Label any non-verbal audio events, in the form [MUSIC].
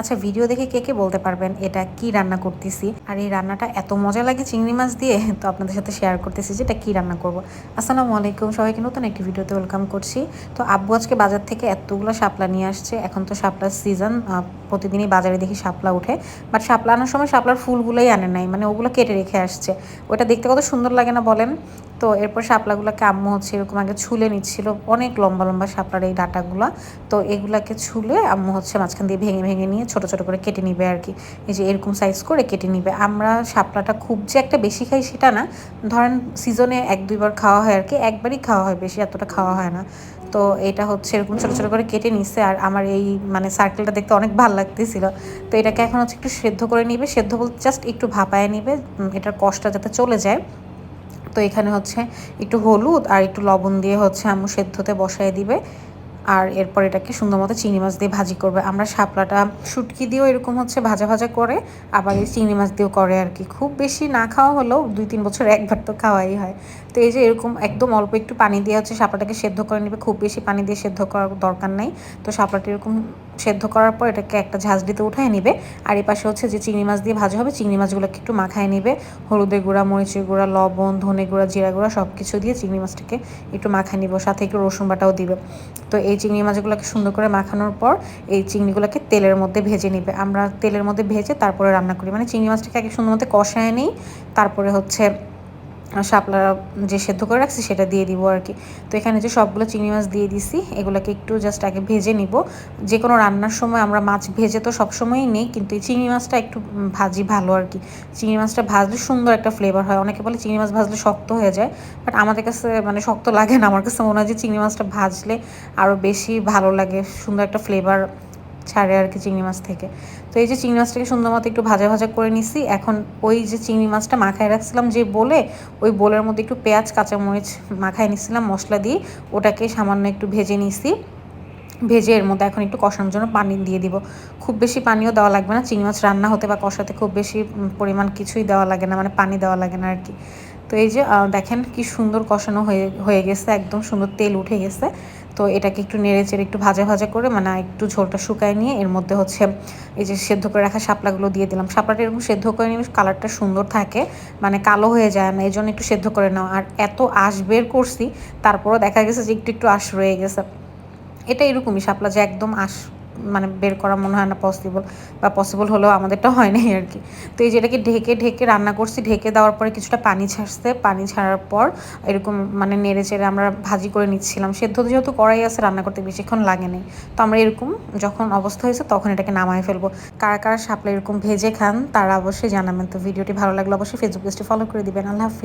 আচ্ছা ভিডিও দেখে কে কে বলতে পারবেন এটা কি রান্না করতেছি? আর এই রান্নাটা এত মজা লাগে চিংড়ি মাছ দিয়ে, [LAUGHS] তো আপনাদের সাথে শেয়ার করতেছি যে এটা কী রান্না করব। আসসালামু আলাইকুম, সবাইকে নতুন একটি ভিডিওতে ওয়েলকাম করছি। তো আব্বু আজকে বাজার থেকে এতগুলো শাপলা নিয়ে আসছে। এখন তো শাপলার সিজন প্রতিদিনই বাজারে দেখি শাপলা উঠে বাট শাপলা আনার সময় শাপলার ফুলগুলোই আনে নাই মানে ওগুলো কেটে রেখে আসছে। ওটা দেখতে কত সুন্দর লাগে না বলেন? তো এরপর শাপলাগুলোকে আম্মু হচ্ছে এরকম আগে ছুলে নিচ্ছিল, অনেক লম্বা লম্বা শাপলার এই ডাটাগুলো। তো এগুলাকে ছুলে আম্মু হচ্ছে মাঝখান দিয়ে ভেঙে ভেঙে নিয়ে ছোট ছোট করে কেটে নিবে আর কি। এই যে এরকম সাইজ করে কেটে নিবে। আমরা শাপলাটা খুব যে একটা বেশি খাই সেটা না, ধরেন সিজনে এক দুইবার খাওয়া হয় আর কি, একবারই খাওয়া হয়, বেশি এতটা খাওয়া হয় না। তো এটা হচ্ছে এরকম ছোটো ছোটো করে কেটে নিচ্ছে আর আমার এই মানে সার্কেলটা দেখতে অনেক ভালো লাগতেছিল। তো এটাকে এখন হচ্ছে একটু সেদ্ধ করে নিবে, সেদ্ধ বলতে জাস্ট একটু ভাপায় নিবে এটার কষ্টটা যাতে চলে যায়। তো এখানে হচ্ছে একটু হলুদ আর একটু লবণ দিয়ে হচ্ছে আম্মু সেদ্ধতে বসায় দিবে। আর এরপর এটাকে সুন্দর মতো চিংড়ি মাছ দিয়ে ভাজি করবে। আমরা শাপলাটা শুটকি দিয়েও এরকম হচ্ছে ভাজা ভাজা করে, আবার এই চিংড়ি মাছ দিয়েও করে আর কি। খুব বেশি না খাওয়া হলেও দুই তিন বছর একবার তো খাওয়াই হয়। তো এই যে এরকম একদম অল্প একটু পানি দিয়ে হচ্ছে শাপলাটাকে সেদ্ধ করে নেবে। খুব বেশি পানি দিয়ে সেদ্ধ করার দরকার নাই। তো শাপলাটা এরকম সেদ্ধ করার পর এটাকে একটা ঝাঁঝডিতে উঠায় নিবে। আর এই পাশে হচ্ছে যে চিংড়ি মাছ দিয়ে ভাজা হবে, চিংড়ি মাছগুলোকে একটু মাখায় নিবে। হলুদের গুঁড়া, মরিচের গুঁড়া, লবণ, ধনে গুঁড়া, জিরা গুঁড়া সব কিছু দিয়ে চিংড়ি মাছটাকে একটু মাখায় নিব। সাথে একটু রসুন বাটাও দিবে। তো এই চিংড়ি মাছগুলোকে সুন্দর করে মাখানোর পর এই চিংড়িগুলোকে তেলের মধ্যে ভেজে নিবে। আমরা তেলের মধ্যে ভেজে তারপরে রান্না করি। মানে চিংড়ি মাছটাকে আগে সুন্দর মতো কষায় নিই। তারপরে হচ্ছে শাপলা যে সেদ্ধ করে রাখছি সেটা দিয়ে দিব আর কি। তো এখানে যে সবগুলো চিংড়ি মাছ দিয়ে দিছি, এগুলোকে একটু জাস্ট আগে ভেজে নিব। যে কোনো রান্নার সময় আমরা মাছ ভেজে তো সবসময়ই নেই, কিন্তু এই চিংড়ি মাছটা একটু ভাজি ভালো আর কি। চিংড়ি মাছটা ভাজলে সুন্দর একটা ফ্লেভার হয়। অনেকে বলে চিংড়ি মাছ ভাজলে শক্ত হয়ে যায় বাট আমাদের কাছে মানে শক্ত লাগে না। আমার কাছে মনে হয় যে চিংড়ি মাছটা ভাজলে আরও বেশি ভালো লাগে, সুন্দর একটা ফ্লেভার ছাড়ে আর কি চিংড়ি মাছ থেকে। তো এই যে চিংড়ি মাছটাকে সুন্দর মতো একটু ভাজা ভাজা করে নিছি। এখন ওই যে চিংড়ি মাছটা মাখায় রাখছিলাম যে বলে, ওই বোলের মধ্যে একটু পেঁয়াজ, কাঁচামরিচ মাখায় নিছিলাম মশলা দিয়ে। ওটাকে সামান্য একটু ভেজে নিছি। ভেজে এর মধ্যে এখন একটু কষানোর জন্য পানি দিয়ে দিব। খুব বেশি পানিও দেওয়া লাগবে না। চিংড়ি মাছ রান্না হতে বা কষাতে খুব বেশি পরিমাণ কিছুই দেওয়া লাগে না মানে পানি দেওয়া লাগে না আর কি। তো এই যে দেখেন কি সুন্দর কষানো হয়ে হয়ে গেছে। একদম সুন্দর তেল উঠে গেছে। তো এটাকে একটু নেড়ে চেড়ে একটু ভাজা ভাজা করে মানে একটু ঝোলটা শুকায় নিয়ে এর মধ্যে হচ্ছে এই যে সেদ্ধ করে রাখা শাপলাগুলো দিয়ে দিলাম। শাপলাটা এরকম সেদ্ধ করে নিলে কালারটা সুন্দর থাকে মানে কালো হয়ে যায় না এই জন্য একটু সেদ্ধ করে নাও। আর এত আশ বের করছি, তারপরও দেখা গেছে যে একটু একটু আশ রয়ে গেছে। এটা এরকমই শাপলা যে একদম আশ মানে বের করা মনে হয় না পসিবল বা পসিবল হলেও আমাদেরটা হয় নাই আর কি। তো এই যেটাকে ঢেকে ঢেকে রান্না করছি, ঢেকে দেওয়ার পরে কিছুটা পানি ছাড়ছে। পানি ছাড়ার পর এরকম মানে নেড়ে চেড়ে আমরা ভাজি করে নিচ্ছিলাম। সেদ্ধ যেহেতু করাই আছে, রান্না করতে বেশিক্ষণ লাগে নেই। তো আমরা এরকম যখন অবস্থা হয়েছে তখন এটাকে নামায় ফেলব। কারা কারা শাপলা এরকম ভেজে খান তারা অবশ্যই জানাবেন। তো ভিডিওটি ভালো লাগল অবশ্যই ফেসবুক পেজটি ফলো করে দিবেন। আল্লাহ হাফিজ।